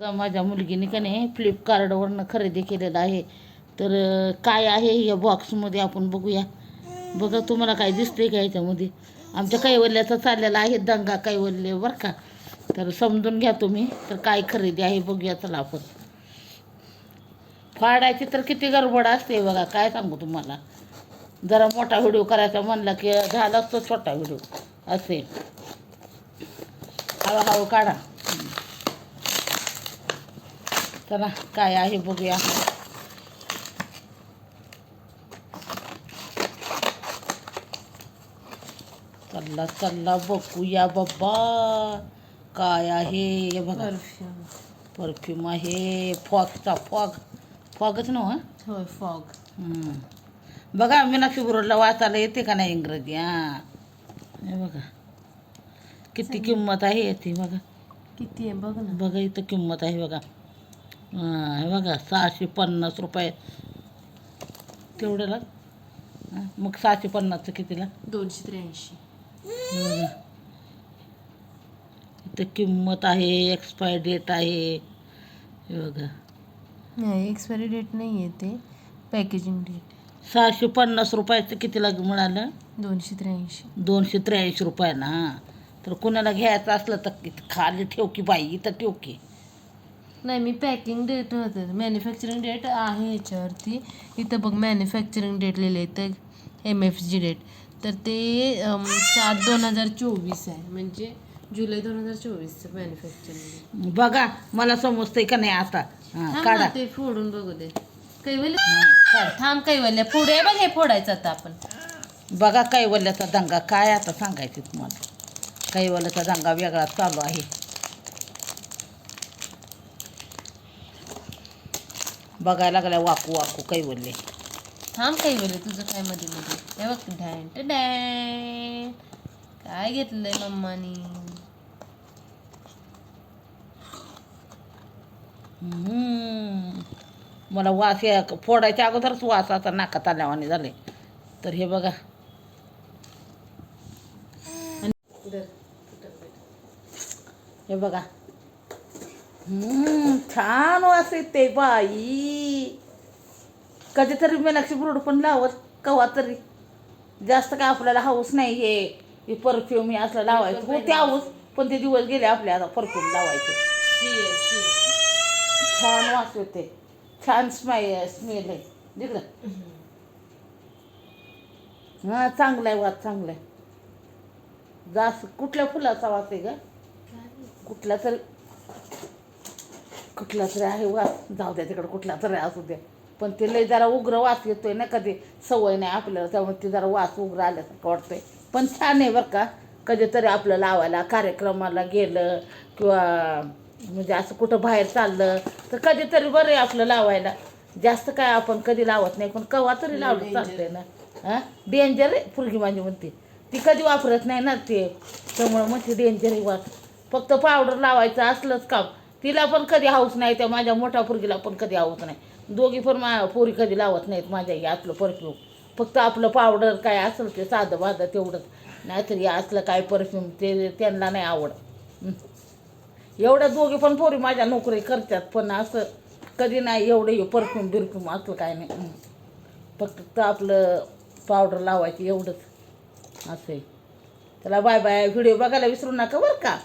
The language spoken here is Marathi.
बघा माझ्या मुलगीने का नाही फ्लिपकार्टवरनं खरेदी केलेलं आहे. तर काय आहे या बॉक्समध्ये आपण बघूया. बघा तुम्हाला काय दिसते का याच्यामध्ये? आमच्या कैवल्याचा चाललेला आहे दंगा कैवल्य बरं का? तर समजून घ्या तुम्ही तर काय खरेदी आहे बघूया चला आपण. फाडायची तर किती गडबड असते बघा काय सांगू तुम्हाला? जरा मोठा व्हिडिओ करायचा म्हणला की झाला असतो छोटा व्हिडिओ असे. हळूहळू काढा. चला काय आहे बघूया. चला चला बघूया बाबा. काय आहे? बघा. परफ्यूम परफ्यूम आहे. फॉगचा फॉग फॉगच ना? होय फॉग. बघा मीनाक्षी बरोबरला वाचायला येते का नाही इंग्रजी? हां. हे बघा. किती किंमत आहे याची बघा. किती आहे? बघ ना. बघा इथं किंमत आहे बघा. हां हे बघा सहाशे पन्नास रुपये. तेवढ्याला हां, मग सहाशे पन्नासचं कितीला? दोनशे त्र्याऐंशी. इथं किंमत आहे एक्सपायर डेट आहे. हे बघा. नाही एक्सपायरी डेट नाही आहे ते. पॅकेजिंग डेट सहाशे पन्नास रुपयाचं कितीला मिळालं? दोनशे त्र्याऐंशी. दोनशे त्र्याऐंशी रुपयानं हां. तर कुणाला घ्यायचं असलं तर खाली ठेव की बाई इथं ठेव की. नाही मी पॅकिंग डेट होतं. मॅन्युफॅक्चरिंग डेट आहे याच्यावरती. इथं बघ मॅन्युफॅक्चरिंग डेट लिहिलं आहे तर एम एफ जी डेट तर ते सात दोन हजार चोवीस आहे. म्हणजे जुलै दोन हजार चोवीसचं मॅन्युफॅक्चरिंग बघा मला समजतंय का नाही आता? हां काढा. ते फोडून बघू दे. कैवल्य काढ. थांब कैवल्य. पुढे बघ हे फोडायचं आता आपण. बघा कैवल्याचा दंगा काय आता सांगायचं तुम्हाला? कैवल्याचा दंगा वेगळा चालू आहे. बघायला लागल्या वाकू वाकू कैवल्य थांब कैवल्य तुझं काय मध्ये मध्ये? हे बघ डॅन ट डॅन. काय घेतलंय मम्मानी. मला वास या फोडायच्या अगोदरच वास आता नाकात आल्यावाने झाले तर हे बघा. हे बघा. छान वास येते बाई. कधीतरी मीनाक्षी बुरड पण लावत कवा तरी. जास्त काय आपल्याला हाऊस नाही हे. हे परफ्यूम हे असलं लावायचं. होते हाऊस पण ते दिवस गेले आपल्या आता परफ्यूम लावायचे. छान वास येते छान स्माय स्मेल आहे. दिलं हां चांगला आहे वास चांगला आहे जास्त कुठल्या फुलाचा वास आहे का कुठला तरी कुठला तरी आहे वास जाऊ द्या तिकडे कुठला तरी असू द्या पण ते लय जरा उग्र वास येतोय ना कधी. सवय नाही आपल्याला त्यामुळे ते जरा वास उग्र आल्यासारखं वाटतंय. पण छान आहे बरं का कधीतरी आपलं लावायला कार्यक्रमाला गेलं किंवा म्हणजे असं कुठं बाहेर चाललं तर कधीतरी बरं आहे आपलं लावायला. जास्त काय आपण कधी लावत नाही पण कवा तरी लावलं चालतंय ना. हां? डेंजर आहे फुलगी माझी म्हणते. ती कधी वापरत नाही ना ते. त्यामुळं म्हणते डेंजर आहे वास. फक्त पावडर लावायचं असलंच काम. तिला पण कधी हाऊस नाही त्या माझ्या मोठ्या पोरगीला पण कधी हाऊस नाही. दोघी पण मा पोरी कधी लावत नाहीत माझ्या यातलं परफ्यूम. फक्त आपलं पावडर काय असेल ते साधं बाधं तेवढंच. नाहीतर या असलं काय परफ्यूम ते त्यांना नाही आवड एवढ्या दोघी पण पोरी माझ्या नोकरी करतात पण असं कधी नाही एवढंही परफ्यूम बिरफ्यूम असलं काय नाही. फक्त आपलं पावडर लावायची एवढंच. असं आहे. Bye bye. व्हिडिओ बघायला विसरू नका बरं का?